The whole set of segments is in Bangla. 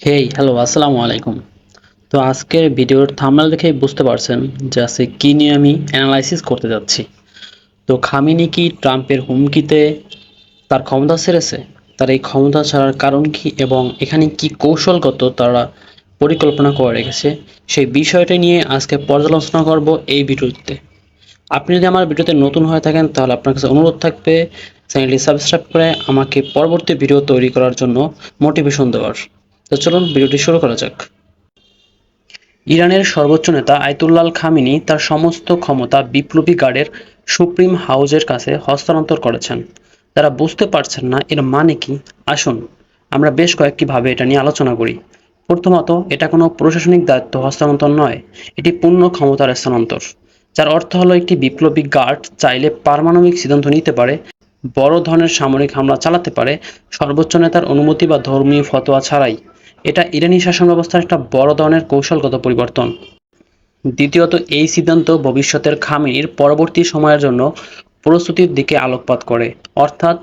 হেই হ্যালো আসসালামু আলাইকুম তো আজকের ভিডিওর থাম্বনেল দেখে বুঝতে পারছেন যে আজকে কী নিয়ে আমি অ্যানালাইসিস করতে যাচ্ছি। তো খামিনি কি ট্রাম্পের হুমকিতে তার ক্ষমতা ছেড়েছে? তার এই ক্ষমতা ছাড়ার কারণ কি এবং এখানে কি কৌশলগত তারা পরিকল্পনা করে রেখেছে, সেই বিষয়টা নিয়ে আজকে পর্যালোচনা করব এই ভিডিওতে। আপনি যদি আমার ভিডিওতে নতুন হয়ে থাকেন, তাহলে আপনার কাছে অনুরোধ থাকবে, চ্যানেলটি সাবস্ক্রাইব করে আমাকে পরবর্তী ভিডিও তৈরি করার জন্য মোটিভেশন দেওয়ার। তো চলুন ভিডিওটি শুরু করা যাক। ইরানের সর্বোচ্চ নেতা আয়তুল্লাহ খামিনি তার সমস্ত ক্ষমতা বিপ্লবী গার্ডের সুপ্রিম হাউজের কাছে হস্তান্তর করেছেন। তারা বুঝতে পারছেন না এর মানে কি। আসুন, আমরা বেশ কয়েকটি ভাবে এটা নিয়ে আলোচনা করি। প্রথমত, এটা কোনো প্রশাসনিক দায়িত্ব হস্তান্তর নয়, এটি পূর্ণ ক্ষমতার স্থানান্তর, যার অর্থ হলো একটি বিপ্লবী গার্ড চাইলে পারমাণবিক সিদ্ধান্ত নিতে পারে, বড় ধরনের সামরিক হামলা চালাতে পারে, সর্বোচ্চ নেতার অনুমতি বা ধর্মীয় ফতোয়া ছাড়াই। এটা ইরানি শাসন ব্যবস্থার একটা বড় ধরনের কৌশলগত পরিবর্তন। দ্বিতীয়ত, এই সিদ্ধান্ত ভবিষ্যতের খামিনির পরবর্তী সময়ের জন্য প্রস্তুতির দিকে আলোকপাত করে। অর্থাৎ,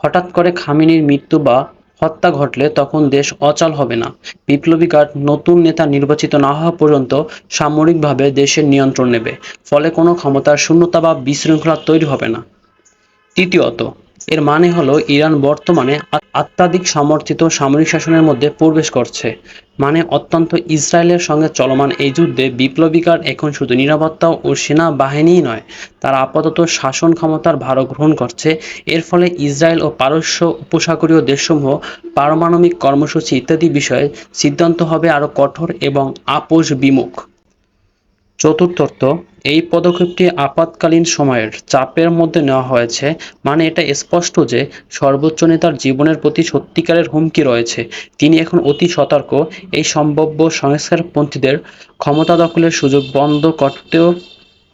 হঠাৎ করে খামিনির মৃত্যু বা হত্যা ঘটলে তখন দেশ অচল হবে না। বিপ্লবী গার্ড নতুন নেতা নির্বাচিত না হওয়া পর্যন্ত সামরিকভাবে দেশের নিয়ন্ত্রণ নেবে, ফলে কোনো ক্ষমতার শূন্যতা বা বিশৃঙ্খলা তৈরি হবে না। তৃতীয়ত এর মানে হলো ইরান বর্তমানে আ- অত্যাধিক সমর্থিত সামরিক শাসনের মধ্যে প্রবেশ করছে। মানে অত্যন্ত ইসরায়েলের সঙ্গে চলমান এই যুদ্ধে বিপ্লবীকার এখন শুধু নিরাপত্তা ও সেনা সেনাবাহিনীই নয়, তারা আপাতত শাসন ক্ষমতার ভার গ্রহণ করছে। এর ফলে ইসরায়েল ও পারস্য উপসাগরীয় দেশসমূহ পারমাণবিক কর্মসূচি ইত্যাদি বিষয়ে সিদ্ধান্ত হবে আরও কঠোর এবং আপোষ বিমুখ। চতুর্থত এই পদক্ষেপটি আপাতকালীন সময়ের চাপের মধ্যে নেওয়া হয়েছে। মানে এটা স্পষ্ট যে সর্বোচ্চ নেতার জীবনের প্রতি সত্যিকারের হুমকি রয়েছে। তিনি এখন অতি সতর্ক। এই সম্ভাব্য সংস্কারপন্থীদের ক্ষমতা দখলের সুযোগ বন্ধ করতেও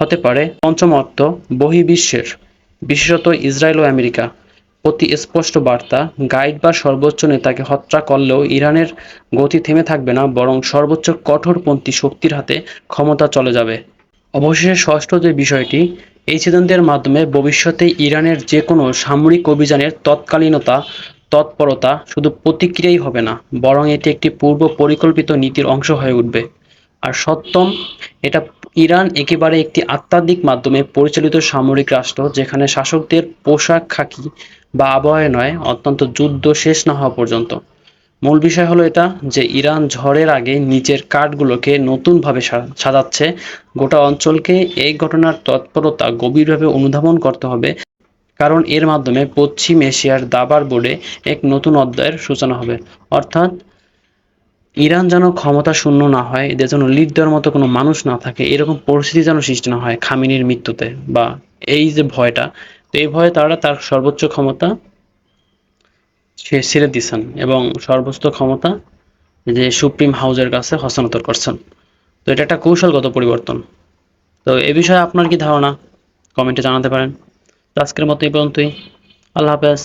হতে পারে পঞ্চমত্ব, বহির্বিশ্বের, বিশেষত ইসরায়েল ও আমেরিকা। প্রতি স্পষ্ট বার্তা, গাইড বা সর্বোচ্চ নেতাকে হত্যা করলেও ইরানের গতি থেমে থাকবে না, বরং সর্বোচ্চ কঠোরপন্থী শক্তির হাতে ক্ষমতা চলে যাবে। অবশেষে ষষ্ঠ যে বিষয়টি, এই সিদ্ধান্তের মাধ্যমে ভবিষ্যতে ইরানের যে কোনো সামরিক অভিযানের তৎকালীনতা, তৎপরতা শুধু প্রতিক্রিয়াই হবে না, বরং এটি একটি পূর্ব পরিকল্পিত নীতির অংশ হয়ে উঠবে। আর সপ্তম, এটা ইরান একেবারে একটি আত্মাধিক মাধ্যমে পরিচালিত সামরিক রাষ্ট্র, যেখানে শাসকদের পোশাক, খাকি বা আবহাওয়া নয়, অত্যন্ত যুদ্ধ শেষ না হওয়া পর্যন্ত। মূল বিষয় হলো এটা যে ইরান ঝড়ের আগে নিচের কাঠগুলোকে নতুনভাবে সাজাচ্ছে। গোটা অঞ্চলকে এই ঘটনার তৎপরতা গভীরভাবে অনুধাবন করতে হবে, কারণ এর মাধ্যমে পশ্চিম এশিয়ার দাবার বোর্ডে এক নতুন অধ্যায়ের সূচনা হবে। অর্থাৎ ইরান যেন ক্ষমতা শূন্য না হয়, এদের যেন লিড দেওয়ার মতো কোনো মানুষ না থাকে, এরকম পরিস্থিতি যেন সৃষ্টি না হয় খামিনির মৃত্যুতে বা এই যে ভয়টা, তো এই ভয়ে তারা তার সর্বোচ্চ ক্ষমতা সে ছেড়ে দিচ্ছেন এবং সর্বোচ্চ ক্ষমতা যে সুপ্রিম হাউজের কাছে হস্তান্তর করছেন। তো এটা একটা কৌশলগত পরিবর্তন। তো এ বিষয়ে আপনার কি ধারণা? কমেন্টে জানাতে পারেন। তো আজকের মতো এই পর্যন্তই। আল্লাহ হাফেজ।